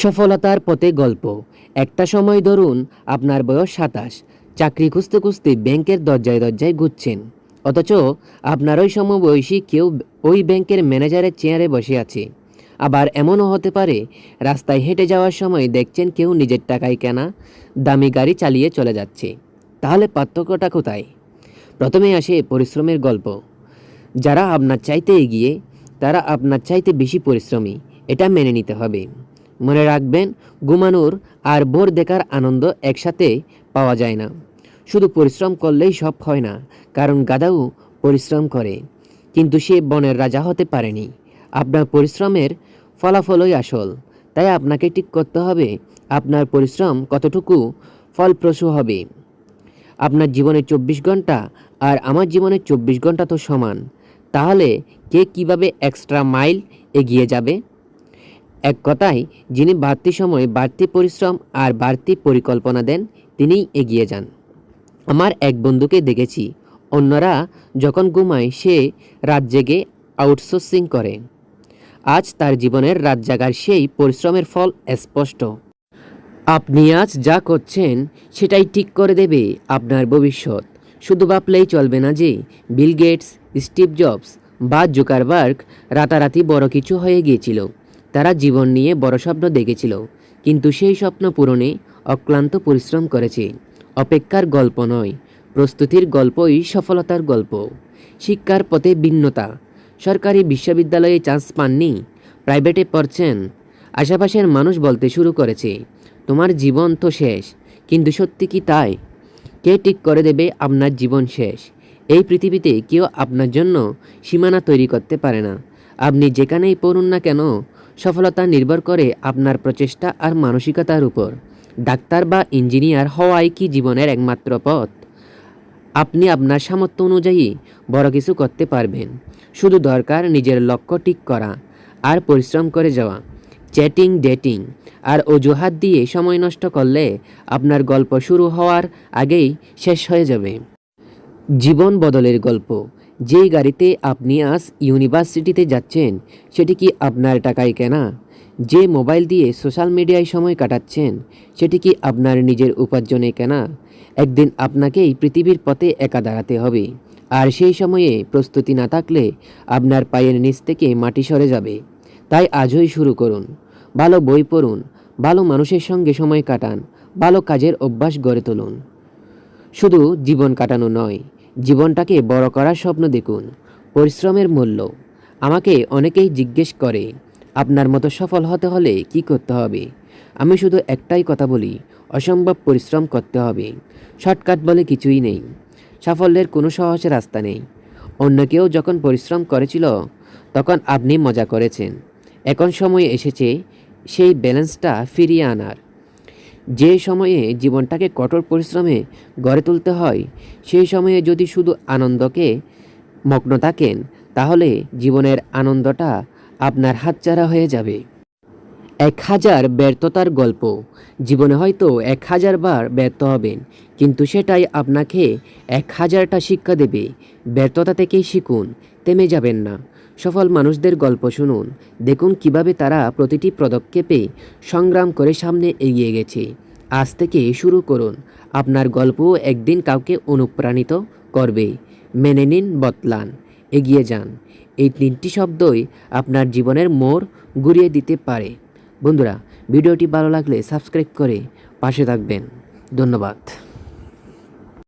সফলতার পথে গল্প। একটা সময় ধরুন আপনার বয়স সাতাশ, চাকরি খুঁজতে খুঁজতে ব্যাংকের দরজায় দরজায় ঘুরছেন। অথচ আপনার ওই সমবয়সী কেউ ওই ব্যাংকের ম্যানেজারের চেয়ারে বসে আছে। আবার এমনও হতে পারে, রাস্তায় হেঁটে যাওয়ার সময় দেখছেন কেউ নিজের টাকায় কেনা দামি গাড়ি চালিয়ে চলে যাচ্ছে। তাহলে পার্থক্যটা কোথায়? প্রথমে আসে পরিশ্রমের গল্প। যারা আপনার চাইতে এগিয়ে, তারা আপনার চাইতে বেশি পরিশ্রমী, এটা মেনে নিতে হবে। মনে রাখবেন, ঘুমানোর আর ভোর দেখার আনন্দ একসাথে পাওয়া যায় না। শুধু পরিশ্রম করলেই সব হয় না, কারণ গাদাও পরিশ্রম করে। কিন্তু সে বনের রাজা হতে পারেনি। আপনার পরিশ্রমের ফলাফলই আসল। তাই আপনাকে ঠিক করতে হবে, আপনার পরিশ্রম কতটুকু ফলপ্রসূ হবে। আপনার জীবনে চব্বিশ ঘণ্টা আর আমার জীবনে চব্বিশ ঘণ্টা তো সমান। তাহলে কে কীভাবে এক্সট্রা মাইল এগিয়ে যাবে? এক কথায়, যিনি বাড়তি সময়ে বাড়তি পরিশ্রম আর বাড়তি পরিকল্পনা দেন, তিনিই এগিয়ে যান। আমার এক বন্ধুকে দেখেছি। অন্যরা যখন ঘুমায়, সে রাত জেগে আউটসোর্সিং করে। আজ তার জীবনের রাত জাগার সেই পরিশ্রমের ফল স্পষ্ট। আপনি আজ যা করছেন, সেটাই ঠিক করে দেবে আপনার ভবিষ্যৎ। শুধু ভাবলেই চলবে না যে, বিল গেটস, স্টিভ জবস বা জুকারবার্গ রাতারাতি বড় কিছু হয়ে গিয়েছিল। তারা জীবন নিয়ে বড় স্বপ্ন দেখেছিল, কিন্তু সেই স্বপ্ন পূরণে অক্লান্ত পরিশ্রম করেছে। অপেক্ষার গল্প নয়, প্রস্তুতির গল্পই সফলতার গল্প। শিক্ষার পথে ভিন্নতা। সরকারি বিশ্ববিদ্যালয়ে চান্স পাননি, প্রাইভেটে পড়ছেন। আশেপাশের মানুষ বলতে শুরু করেছে, তোমার জীবন তো শেষ, কিন্তু সত্যি কি তাই? কে ঠিক করে দেবে আপনার জীবন শেষ? এই পৃথিবীতে কেউ আপনার জন্য সীমানা তৈরি করতে পারে না। আপনি যেখানেই পড়ুন না কেন সফলতা নির্ভর করে আপনার প্রচেষ্টা আর মানসিকতার উপর। ডাক্তার বা ইঞ্জিনিয়ার হওয়াই কি জীবনের একমাত্র পথ? আপনি আপনার সামর্থ্য অনুযায়ী বড় কিছু করতে পারবেন। শুধু দরকার নিজের লক্ষ্য ঠিক করা আর পরিশ্রম করে যাওয়া। চ্যাটিং, ডেটিং আর অজুহাত দিয়ে সময় নষ্ট করলে আপনার গল্প শুরু হওয়ার আগেই শেষ হয়ে যাবে। জীবন বদলের গল্প। যেই গাড়িতে আপনি আজ ইউনিভার্সিটিতে যাচ্ছেন, সেটি কি আপনার টাকায় কেনা? যে মোবাইল দিয়ে সোশ্যাল মিডিয়ায় সময় কাটাচ্ছেন, সেটি কি আপনার নিজের উপার্জনে কেনা? একদিন আপনাকেই পৃথিবীর পথে একা দাঁড়াতে হবে, আর সেই সময়ে প্রস্তুতি না থাকলে আপনার পায়ের নিচ থেকে মাটি সরে যাবে। তাই আজই শুরু করুন। ভালো বই পড়ুন, ভালো মানুষের সঙ্গে সময় কাটান, ভালো কাজের অভ্যাস গড়ে তুলুন। শুধু জীবন কাটানো নয় জীবনটাকে বড় করার স্বপ্ন দেখুন। পরিশ্রমের মূল্য। আমাকে অনেকেই জিজ্ঞেস করে, আপনার মতো সফল হতে হলে কি করতে হবে? আমি শুধু একটাই কথা বলি, অসম্ভব পরিশ্রম করতে হবে। শর্টকাট বলে কিছুই নেই। সাফল্যের কোনো সহজ রাস্তা নেই। অন্য কেউ যখন পরিশ্রম করেছিল, তখন আপনি মজা করেছেন। এখন সময় এসেছে সেই ব্যালেন্সটা ফিরিয়ে আনার। যে সময়ে জীবনটাকে কঠোর পরিশ্রমে গড়ে তুলতে হয়, সেই সময়ে যদি শুধু আনন্দকে মগ্ন থাকেন, তাহলে জীবনের আনন্দটা আপনার হাতছাড়া হয়ে যাবে। এক হাজার ব্যর্থতার গল্প। জীবনে হয়তো এক হাজার বার ব্যর্থ হবেন, কিন্তু সেটাই আপনাকে এক হাজারটা শিক্ষা দেবে। ব্যর্থতা থেকেই শিখুন, থেমে যাবেন না। সফল মানুষদের গল্প শুনুন। দেখুন কীভাবে তারা প্রতিটি পদক্ষেপে সংগ্রাম করে সামনে এগিয়ে গেছে। আজ থেকে শুরু করুন। আপনার গল্প একদিন কাউকে অনুপ্রাণিত করবে। মেনে নিন বতলান এগিয়ে যান। এই তিনটি শব্দই আপনার জীবনের মোড় ঘুরিয়ে দিতে পারে। বন্ধুরা, ভিডিওটি ভালো লাগলে সাবস্ক্রাইব করে পাশে থাকবেন। ধন্যবাদ।